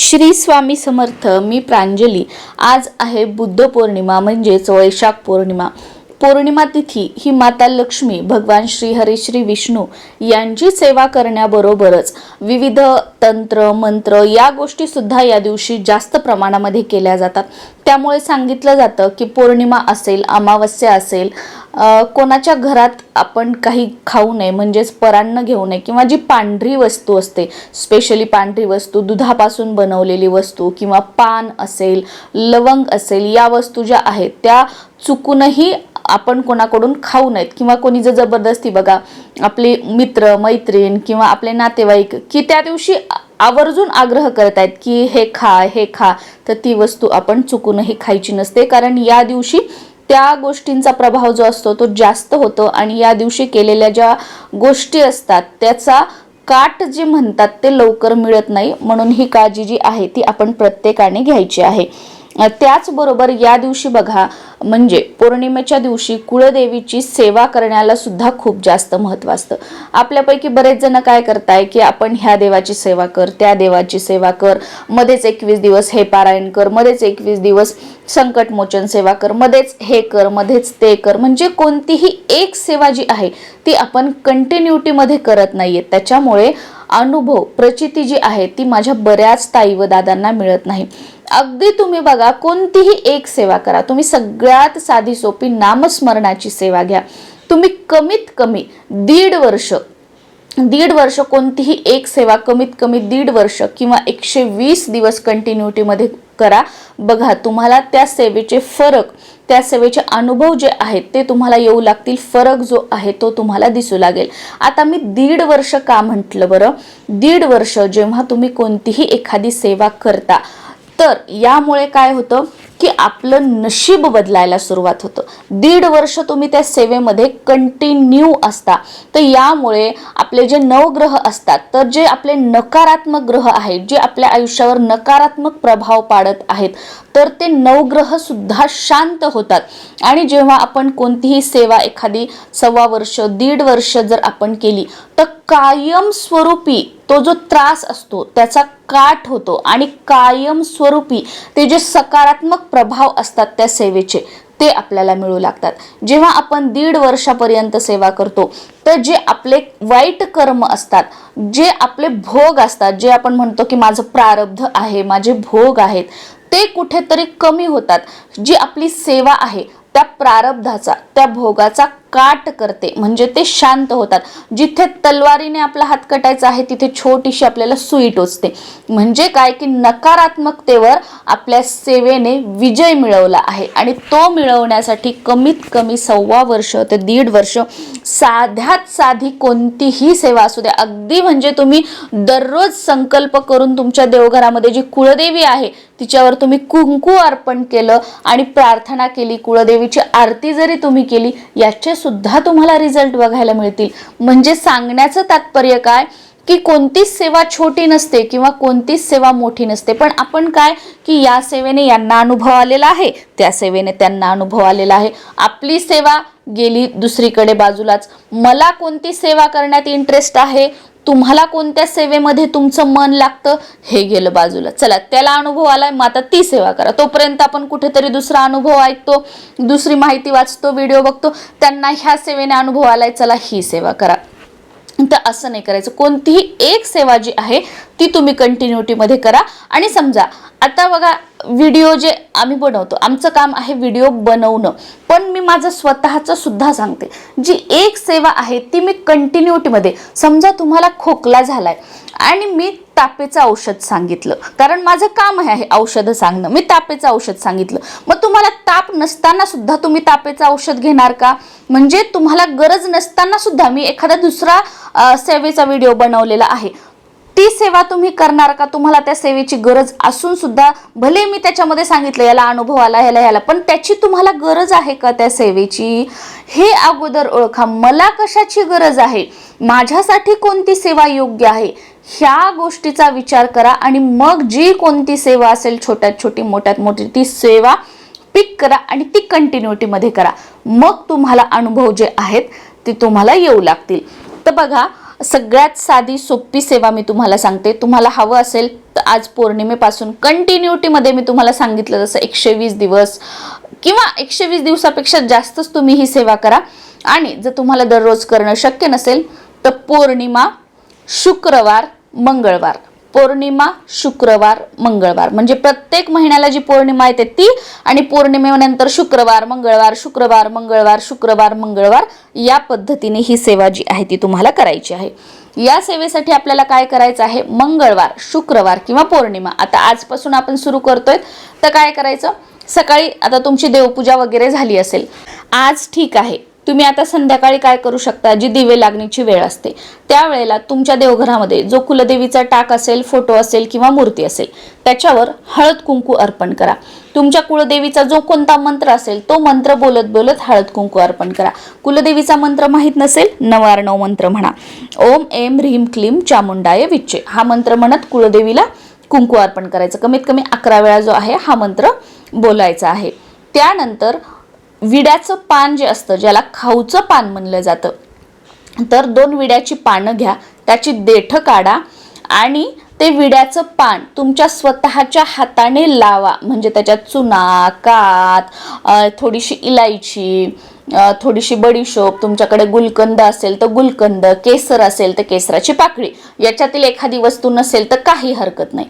श्री स्वामी समर्थ मी प्रांजली. आज आहे बुद्ध पौर्णिमा म्हणजेच वैशाख पौर्णिमा. पौर्णिमा तिथी ही माता लक्ष्मी भगवान श्री हरी श्री विष्णू यांची सेवा करण्याबरोबरच विविध तंत्र मंत्र या गोष्टी सुद्धा या दिवशी जास्त प्रमाणामध्ये केल्या जातात. त्यामुळे सांगितलं जातं की पौर्णिमा असेल अमावस्या असेल कोणाच्या घरात आपण काही खाऊ नये म्हणजेच परान्न घेऊ नये किंवा जी पांढरी वस्तू असते स्पेशली पांढरी वस्तू दुधापासून बनवलेली वस्तू किंवा पान असेल लवंग असेल या वस्तू ज्या आहेत त्या चुकूनही आपण कोणाकडून खाऊ नयेत किंवा कोणी जर जबरदस्ती बघा आपले मित्र मैत्रीण किंवा आपले नातेवाईक की त्या दिवशी आवर्जून आग्रह करत आहेत की हे खा हे खा तर ती वस्तू आपण चुकूनही खायची नसते. कारण या दिवशी त्या गोष्टींचा प्रभाव जो असतो तो जास्त होतो आणि या दिवशी केलेल्या ज्या गोष्टी असतात त्याचा काट जे म्हणतात ते लवकर मिळत नाही. म्हणून ही काळजी जी आहे ती आपण प्रत्येकाने घ्यायची आहे. त्याचबरोबर या दिवशी बघा म्हणजे पौर्णिमेच्या दिवशी कुळदेवीची सेवा करण्याला सुद्धा खूप जास्त महत्त्व असतं. आपल्यापैकी बरेच जण काय करताय की आपण ह्या देवाची सेवा कर त्या देवाची सेवा कर मध्येच एकवीस दिवस हे पारायण कर मध्येच एकवीस दिवस संकटमोचन सेवा कर मध्येच हे कर मध्येच ते कर. म्हणजे कोणतीही एक सेवा जी आहे ती आपण कंटिन्युटीमध्ये करत नाहीये. त्याच्यामुळे अनुभव प्रचिती जी आहे ती माझ्या बऱ्याच ताई व दादांना मिळत नाही. अगदी तुम्ही बघा कोणतीही एक सेवा करा. तुम्ही सगळ्यात साधी सोपी नामस्मरणाची सेवा घ्या. तुम्ही कमीत कमी दीड वर्ष दीड वर्ष कोणतीही एक सेवा कमीत कमी दीड वर्ष किंवा एकशे वीस दिवस कंटिन्युटीमध्ये करा. बघा तुम्हाला त्या सेवेचे फरक त्या सेवेचे अनुभव जे आहेत ते तुम्हाला येऊ लागतील. फरक जो आहे तो तुम्हाला दिसू लागेल. आता मी दीड वर्ष का म्हटलं बरं? दीड वर्ष जेव्हा तुम्ही कोणतीही एखादी सेवा करता तर यामुळे काय होतं? की आपलं नशीब बदलायला सुरुवात होतं. दीड वर्ष तुम्ही त्या सेवेमध्ये कंटिन्यू असता. तर यामुळे आपले जे नवग्रह असतात तर जे आपले नकारात्मक ग्रह आहेत जे आपल्या आयुष्यावर नकारात्मक प्रभाव पाडत आहेत तर ते नवग्रह सुद्धा शांत होतात. आणि जेव्हा आपण कोणतीही सेवा एखादी सव्वा वर्ष दीड वर्ष जर आपण केली तर कायमस्वरूपी तो जो त्रास असतो त्याचा काठ होतो आणि कायमस्वरूपी ते जे सकारात्मक प्रभाव असतात त्या सेवेचे ते आपल्याला मिळू लागतात. जेव्हा आपण दीड वर्षापर्यंत सेवा करतो तर जे आपले वाईट कर्म असतात जे आपले भोग असतात जे आपण म्हणतो की माझं प्रारब्ध आहे माझे भोग आहेत ते कुठेतरी कमी होतात. जी आपली सेवा आहे त्या प्रारब्धाचा त्या भोगाचा काट करते. म्हणजे ते शांत होतात. जिथे तलवारीने आपला हात कटायचा आहे तिथे छोटीशी आपल्याला सुई टोचते. म्हणजे काय की नकारात्मकतेवर आपल्या सेवेने विजय मिळवला आहे. आणि तो मिळवण्यासाठी कमीत कमी सव्वा वर्ष ते दीड वर्ष साध्यात साधी कोणतीही सेवा असू द्या. अगदी म्हणजे तुम्ही दररोज संकल्प करून तुमच्या देवघरामध्ये जी कुळदेवी आहे तिच्यावर तुम्ही कुंकू अर्पण केलं आणि प्रार्थना केली कुळदेवीची आरती जरी तुम्ही केली याचे सुद्धा तुम्हाला रिझल्ट बघायला मिळतील. म्हणजे सांगण्याचं तात्पर्य काय? की कोणतीच सेवा छोटी नसते किंवा कोणतीच सेवा मोठी नसते. पण आपण काय? की या सेवेने यांना अनुभव आलेला आहे त्या सेवेने त्यांना अनुभव आलेला आहे. आपली सेवा गेली दुसरीकडे बाजूलाच. मला कोणती सेवा करण्यात इंटरेस्ट आहे? तुम्हाला कोणत्या सेवेमध्ये तुमचं मन लागतं? हे गेलं बाजूला. चला त्याला अनुभव आलाय मग आता ती सेवा करा. तोपर्यंत आपण कुठेतरी दुसरा अनुभव ऐकतो दुसरी माहिती वाचतो व्हिडिओ बघतो. त्यांना ह्या सेवेने अनुभव आलाय चला ही सेवा करा. तर असं नाही करायचं. कोणतीही एक सेवा जी आहे ती तुम्ही कंटिन्युटीमध्ये करा आणि समजा आता बघा व्हिडिओ जे आम्ही बनवतो आमचं काम आहे व्हिडिओ बनवणं. पण मी माझं स्वतःचं सुद्धा सांगते जी एक सेवा आहे ती मी कंटिन्युटीमध्ये समजा तुम्हाला खोकला झाला आहे आणि मी तापेचं औषध सांगितलं. कारण माझं काम आहे औषधं सांगणं. मी तापेचं औषध सांगितलं. मग तुम्हाला ताप नसताना सुद्धा तुम्ही तापेचं औषध घेणार का? म्हणजे तुम्हाला गरज नसताना सुद्धा मी एखादा दुसरा सेवेचा व्हिडिओ बनवलेला आहे. ती सेवा तुम्ही करणार का? तुम्हाला त्या सेवेची गरज असून सुद्धा भले मी त्याच्यामध्ये सांगितलं याला अनुभव आला ह्याला ह्याला पण त्याची तुम्हाला गरज आहे का त्या सेवेची? हे अगोदर ओळखा. मला कशाची गरज आहे? माझ्यासाठी कोणती सेवा योग्य आहे? ह्या गोष्टीचा विचार करा आणि मग जी कोणती सेवा असेल छोट्यात छोटी मोठ्यात मोठी ती सेवा पिक करा आणि ती कंटिन्युटीमध्ये करा. मग तुम्हाला अनुभव जे आहेत ते तुम्हाला येऊ लागतील. तर बघा सगळ्यात साधी सोपी सेवा मी तुम्हाला सांगते. तुम्हाला हवं असेल तर आज पौर्णिमेपासून कंटिन्युटीमध्ये मी तुम्हाला सांगितलं जसं एकशे वीस दिवस किंवा एकशे वीस दिवसापेक्षा जास्तच तुम्ही ही सेवा करा. आणि जर तुम्हाला दररोज करणं शक्य नसेल तर पौर्णिमा शुक्रवार मंगळवार. पौर्णिमा शुक्रवार मंगळवार. म्हणजे प्रत्येक महिन्याला जी पौर्णिमा येते ती आणि पौर्णिमेनंतर शुक्रवार मंगळवार शुक्रवार मंगळवार शुक्रवार मंगळवार या पद्धतीने ही सेवा जी आहे ती तुम्हाला करायची आहे. या सेवेसाठी आपल्याला काय करायचं आहे? मंगळवार शुक्रवार किंवा पौर्णिमा. आता आजपासून आपण सुरू करतोय. तर काय करायचं? सकाळी आता तुमची देवपूजा वगैरे झाली असेल. आज ठीक आहे. तुम्ही आता संध्याकाळी काय करू शकता? जी दिवे लागण्याची वेळ असते. त्यावेळेला तुमच्या देवघरामध्ये जो कुलदेवीचा टाक असेल फोटो असेल किंवा मूर्ती असेल त्याच्यावर हळद कुंकू अर्पण करा. तुमच्या कुलदेवीचा जो कोणता मंत्र असेल तो मंत्र बोलत बोलत हळद कुंकू अर्पण करा. कुलदेवीचा मंत्र माहीत नसेल नवारणव मंत्र म्हणा. ओम एम ह्रीम क्लीम चामुंडाय विच्चे. हा मंत्र म्हणत कुलदेवीला कुंकू अर्पण करायचं. कमीत कमी अकरा वेळा जो आहे हा मंत्र बोलायचा आहे. त्यानंतर विड्याचं पान जे असतं ज्याला खाऊचं पान म्हणलं जातं तर दोन विड्याची पानं घ्या त्याची देठं काढा आणि ते विड्याचं पान तुमच्या स्वतःच्या हाताने लावा. म्हणजे त्याच्यात चुना कात थोडीशी इलायची थोडीशी बडीशोप तुमच्याकडे गुलकंद असेल तर गुलकंद केसर असेल तर केसराची पाकळी याच्यातील एखादी वस्तू नसेल तर काही हरकत नाही.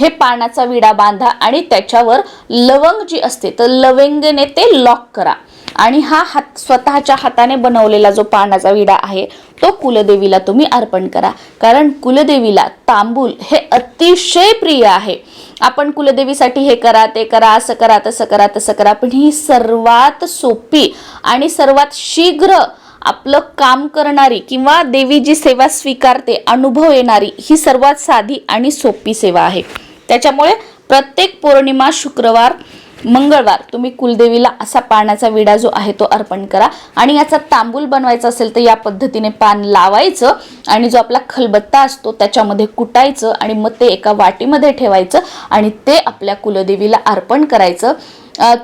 हे पानाचा विडा बांधा आणि त्याच्यावर लवंग जी असते तर लवंगेने ते लॉक करा. आणि हा हात स्वतःच्या हाताने बनवलेला जो पानाचा विडा आहे तो कुलदेवीला तुम्ही अर्पण करा. कारण कुलदेवीला तांबूल हे अतिशय प्रिय आहे. आपण कुलदेवीसाठी हे करा ते करा असं करा तसं करा तसं करा पण ही सर्वात सोपी आणि सर्वात शीघ्र आपलं काम करणारी किंवा देवी जी सेवा स्वीकारते अनुभव येणारी ही सर्वात साधी आणि सोपी सेवा आहे. त्याच्यामुळे प्रत्येक पौर्णिमा शुक्रवार मंगळवार तुम्ही कुलदेवीला असा पानाचा विडा जो आहे तो अर्पण करा. आणि याचा तांबूल बनवायचा असेल तर या पद्धतीने पान लावायचं आणि जो आपला खलबत्ता असतो त्याच्यामध्ये कुटायचं आणि मग ते एका वाटीमध्ये ठेवायचं आणि ते आपल्या कुलदेवीला अर्पण करायचं.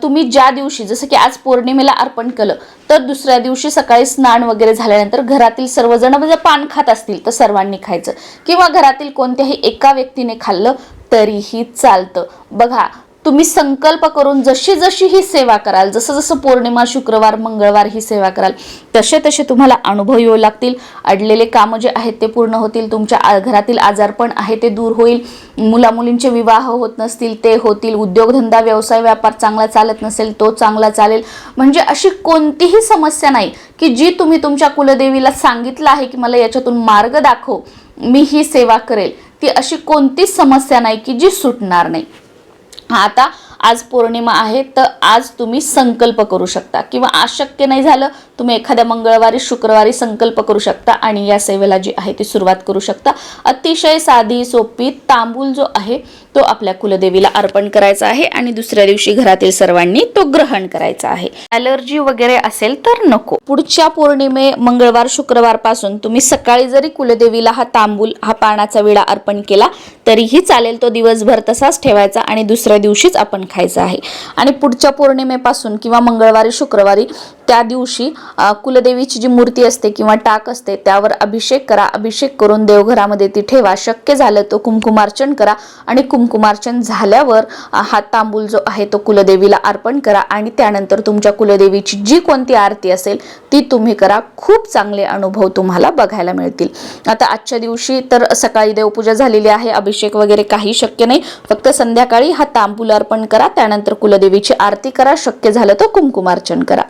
तुम्ही ज्या दिवशी जसं की आज पौर्णिमेला अर्पण केलं तर दुसऱ्या दिवशी सकाळी स्नान वगैरे झाल्यानंतर घरातील सर्वजण म्हणजे पान खात असतील तर सर्वांनी खायचं. किंवा घरातील कोणत्याही एका व्यक्तीने खाल्लं तरीही चालतं. बघा तुम्ही संकल्प करून जशी जशी ही सेवा कराल जसं जसं पौर्णिमा शुक्रवार मंगळवार ही सेवा कराल तसे तसे तुम्हाला अनुभव येऊ लागतील. अडलेले कामं जे आहेत ते पूर्ण होतील तुमच्या घरातील आजारपण आहे ते दूर होईल. मुलामुलींचे विवाह होत नसतील ते होतील. उद्योगधंदा व्यवसाय व्यापार चांगला चालत नसेल तो चांगला चालेल. म्हणजे अशी कोणतीही समस्या नाही की जी तुम्ही तुमच्या कुलदेवीला सांगितलं आहे की मला याच्यातून मार्ग दाखव मी ही सेवा करेल. ती अशी कोणतीच समस्या नाही की जी सुटणार नाही. आता आज पौर्णिमा आहे तर आज तुम्ही संकल्प करू शकता. किंवा आज शक्य नाही झालं तुम्ही एखाद्या मंगळवारी शुक्रवारी संकल्प करू शकता आणि या सेवेला जी आहे ती सुरुवात करू शकता. अतिशय साधी सोपी तांबूल जो आहे तो आपल्या कुलदेवीला अर्पण करायचा आहे आणि दुसऱ्या दिवशी घरातील सर्वांनी तो ग्रहण करायचा आहे. अलर्जी वगैरे असेल तर नको. पुढच्या पौर्णिमे मंगळवार शुक्रवारपासून तुम्ही सकाळी जरी कुलदेवीला हा तांबूल हा पानाचा विडा अर्पण केला तरीही चालेल तो दिवसभर तसाच ठेवायचा आणि दुसऱ्या दिवशीच आपण खायचा आहे. आणि पुढच्या पौर्णिमेपासून किंवा मंगळवारी शुक्रवारी त्या दिवशी कुलदेवीची जी मूर्ती असते किंवा टाक असते त्यावर अभिषेक करा अभिषेक करून देवघरामध्ये ती ठेवा. शक्य झालं तो कुंकुमार्चन करा आणि कुमकुमार्चन झाल्यावर हा तांबूल जो आहे तो कुलदेवीला अर्पण करा आणि त्यानंतर तुमच्या कुलदेवीची जी कोणती आरती असेल ती तुम्ही करा. खूप चांगले अनुभव तुम्हाला बघायला मिळतील. आता आजच्या दिवशी तर सकाळी देवपूजा झालेली आहे अभिषेक वगैरे काही शक्य नाही. फक्त संध्याकाळी हा तांबूल अर्पण करा त्यानंतर कुलदेवीची आरती करा शक्य झालं तर कुंकुमार्चन करा.